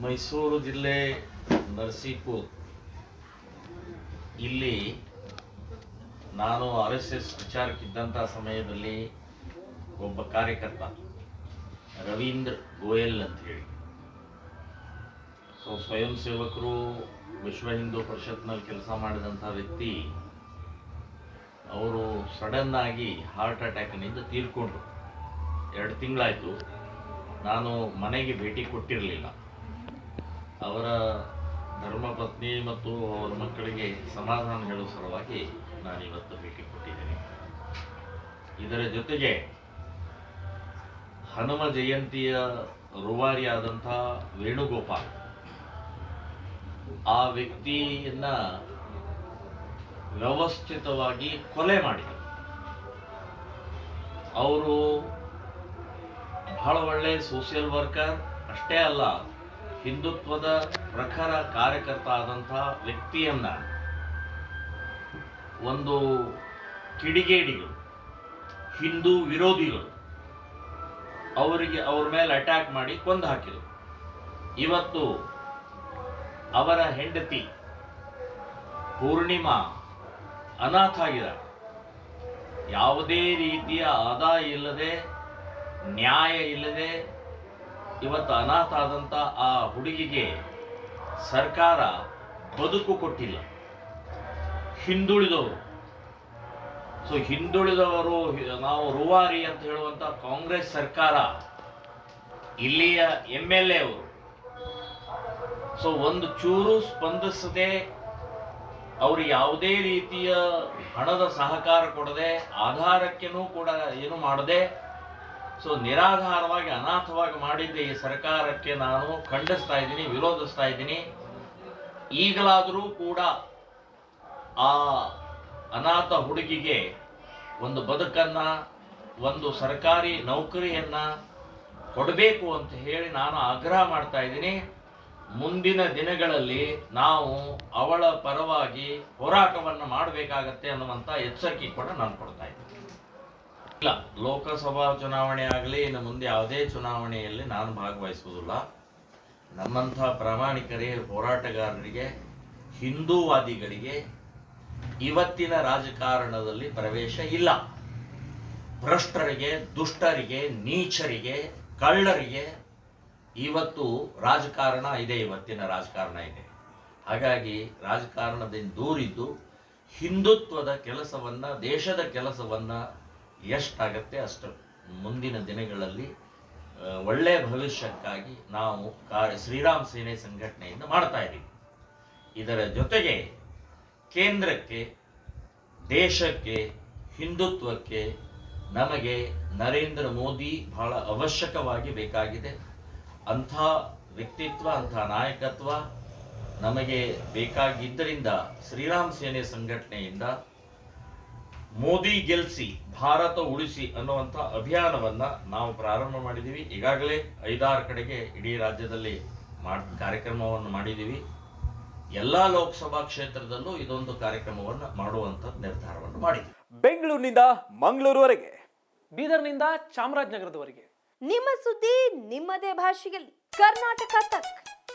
ಮೈಸೂರು ಜಿಲ್ಲೆ ನರಸೀಪುರ್ ಇಲ್ಲಿ ನಾನು ಆರ್ ಎಸ್ ಎಸ್ ವಿಚಾರಕ್ಕಿದ್ದಂಥ ಸಮಯದಲ್ಲಿ ಒಬ್ಬ ಕಾರ್ಯಕರ್ತ ರವೀಂದ್ರ ಗೋಯಲ್ ಅಂತ ಹೇಳಿ. ಸೊ, ಸ್ವಯಂ ಸೇವಕರು, ವಿಶ್ವ ಹಿಂದೂ ಪರಿಷತ್ನಲ್ಲಿ ಕೆಲಸ ಮಾಡಿದಂಥ ವ್ಯಕ್ತಿ ಅವರು ಸಡನ್ ಆಗಿ ಹಾರ್ಟ್ ಅಟ್ಯಾಕ್ನಿಂದ ತೀರ್ಕೊಂಡ್ರು. ಎರಡು ತಿಂಗಳಾಯಿತು. ನಾನು ಮನೆಗೆ ಭೇಟಿ ಕೊಟ್ಟಿರಲಿಲ್ಲ. ಅವರ ಧರ್ಮಪತ್ನಿ ಮತ್ತು ಅವರ ಮಕ್ಕಳಿಗೆ ಸಮಾಧಾನ ಹೇಳುವ ಸಲುವಾಗಿ ನಾನು ಇವತ್ತು ಭೇಟಿ ಕೊಟ್ಟಿದ್ದೇನೆ. ಇದರ ಜೊತೆಗೆ ಹನುಮ ಜಯಂತಿಯ ರೂವಾರಿಯಾದಂಥ ವೇಣುಗೋಪಾಲ್, ಆ ವ್ಯಕ್ತಿಯನ್ನ ವ್ಯವಸ್ಥಿತವಾಗಿ ಕೊಲೆ ಮಾಡಿದರು. ಅವರು ಬಹಳ ಒಳ್ಳೆ ಸೋಷಿಯಲ್ ವರ್ಕರ್ ಅಷ್ಟೇ ಅಲ್ಲ ಹಿಂದುತ್ವದ ಪ್ರಖರ ಕಾರ್ಯಕರ್ತ ಆದಂಥ ವ್ಯಕ್ತಿಯನ್ನ ಒಂದು ಕಿಡಿಗೇಡಿಗಳು, ಹಿಂದೂ ವಿರೋಧಿಗಳು ಅವರಿಗೆ ಅವ್ರ ಮೇಲೆ ಅಟ್ಯಾಕ್ ಮಾಡಿ ಕೊಂದು ಹಾಕಿದರು. ಇವತ್ತು ಅವರ ಹೆಂಡತಿ ಪೂರ್ಣಿಮಾ ಅನಾಥ ಆಗಿದ್ದಾರೆ ಯಾವುದೇ ರೀತಿಯ ಆದಾಯ ಇಲ್ಲದೆ, ನ್ಯಾಯ ಇಲ್ಲದೆ ಇವತ್ತು ಅನಾಥ ಆದಂಥ ಆ ಹುಡುಗಿಗೆ ಸರ್ಕಾರ ಬದುಕು ಕೊಟ್ಟಿಲ್ಲ. ಹಿಂದುಳಿದವರು. ಸೊ ಹಿಂದುಳಿದವರು, ನಾವು ರೂವಾರಿ ಅಂತ ಹೇಳುವಂಥ ಕಾಂಗ್ರೆಸ್ ಸರ್ಕಾರ ಇಲ್ಲಿಯ ಎಂ ಎಲ್ ಎ ಅವರು. ಸೊ ಒಂದು ಚೂರು ಸ್ಪಂದಿಸದೆ ಅವರು ಯಾವುದೇ ರೀತಿಯ ಹಣದ ಸಹಕಾರ ಕೊಡದೆ, ಆಧಾರಕ್ಕೇನೂ ಕೂಡ ಏನು ಮಾಡದೆ ಸೊ ನಿರಾಧಾರವಾಗಿ, ಅನಾಥವಾಗಿ ಮಾಡಿದ್ದ ಈ ಸರ್ಕಾರಕ್ಕೆ ನಾನು ಖಂಡಿಸ್ತಾ ಇದ್ದೀನಿ, ವಿರೋಧಿಸ್ತಾ ಇದ್ದೀನಿ. ಈಗಲಾದರೂ ಕೂಡ ಆ ಅನಾಥ ಹುಡುಗಿಗೆ ಒಂದು ಬದುಕನ್ನು, ಒಂದು ಸರ್ಕಾರಿ ನೌಕರಿಯನ್ನ ಕೊಡಬೇಕು ಅಂತ ಹೇಳಿ ನಾನು ಆಗ್ರಹ ಮಾಡ್ತಾ ಇದ್ದೀನಿ. ಮುಂದಿನ ದಿನಗಳಲ್ಲಿ ನಾವು ಅವಳ ಪರವಾಗಿ ಹೋರಾಟವನ್ನು ಮಾಡಬೇಕಾಗತ್ತೆ ಅನ್ನುವಂಥ ಎಚ್ಚರಿಕೆ ಕೂಡ ನಾನು ಕೊಡ್ತಾ ಇದ್ದೀನಿ. ಇಲ್ಲ, ಲೋಕಸಭಾ ಚುನಾವಣೆ ಆಗಲಿ, ಇನ್ನು ಮುಂದೆ ಯಾವುದೇ ಚುನಾವಣೆಯಲ್ಲಿ ನಾನು ಭಾಗವಹಿಸುವುದಿಲ್ಲ. ನಮ್ಮಂಥ ಪ್ರಾಮಾಣಿಕರೇ, ಹೋರಾಟಗಾರರಿಗೆ, ಹಿಂದೂವಾದಿಗಳಿಗೆ ಇವತ್ತಿನ ರಾಜಕಾರಣದಲ್ಲಿ ಪ್ರವೇಶ ಇಲ್ಲ. ಭ್ರಷ್ಟರಿಗೆ, ದುಷ್ಟರಿಗೆ, ನೀಚರಿಗೆ, ಕಳ್ಳರಿಗೆ ಇವತ್ತು ರಾಜಕಾರಣ ಇದೆ, ಇವತ್ತಿನ ರಾಜಕಾರಣ ಇದೆ. ಹಾಗಾಗಿ ರಾಜಕಾರಣದಿಂದ ದೂರಿದ್ದು ಹಿಂದುತ್ವದ ಕೆಲಸವನ್ನ, ದೇಶದ ಕೆಲಸವನ್ನ ಎಷ್ಟಾಗತ್ತೆ ಅಷ್ಟು ಮುಂದಿನ ದಿನಗಳಲ್ಲಿ ಒಳ್ಳೆಯ ಭವಿಷ್ಯಕ್ಕಾಗಿ ನಾವು ಕಾರ್ಯ, ಶ್ರೀರಾಮ್ ಸೇನೆ ಸಂಘಟನೆಯಿಂದ ಮಾಡ್ತಾ ಇದ್ದೀವಿ ಇದರ ಜೊತೆಗೆ ಕೇಂದ್ರಕ್ಕೆ, ದೇಶಕ್ಕೆ, ಹಿಂದುತ್ವಕ್ಕೆ ನಮಗೆ ನರೇಂದ್ರ ಮೋದಿ ಬಹಳ ಅವಶ್ಯಕವಾಗಿ ಬೇಕಾಗಿದೆ. ಅಂಥ ವ್ಯಕ್ತಿತ್ವ, ಅಂಥ ನಾಯಕತ್ವ ನಮಗೆ ಬೇಕಾಗಿದ್ದರಿಂದ ಶ್ರೀರಾಮ್ ಸೇನೆ ಸಂಘಟನೆಯಿಂದ ಮೋದಿ ಗೆಲ್ಸಿ ಭಾರತ ಉಳಿಸಿ ಅನ್ನುವಂಥ ಅಭಿಯಾನವನ್ನ ನಾವು ಪ್ರಾರಂಭ ಮಾಡಿದ್ದೀವಿ ಈಗಾಗಲೇ ಐದಾರು ಕಡೆಗೆ ಇಡೀ ರಾಜ್ಯದಲ್ಲಿ ಮಾಡ್ ಕಾರ್ಯಕ್ರಮವನ್ನು ಮಾಡಿದ್ದೀವಿ ಎಲ್ಲ ಲೋಕಸಭಾ ಕ್ಷೇತ್ರದಲ್ಲೂ ಇದೊಂದು ಕಾರ್ಯಕ್ರಮವನ್ನು ಮಾಡುವಂಥ ನಿರ್ಧಾರವನ್ನು ಮಾಡಿದ್ದೀವಿ ಬೆಂಗಳೂರಿನಿಂದ ಮಂಗಳೂರುವರೆಗೆ ಬೀದರ್ನಿಂದ ಚಾಮರಾಜನಗರದವರೆಗೆ. ನಿಮ್ಮ ಸುದ್ದಿ ನಿಮ್ಮದೇ ಭಾಷೆಯಲ್ಲಿ. ಕರ್ನಾಟಕ ತಕ್.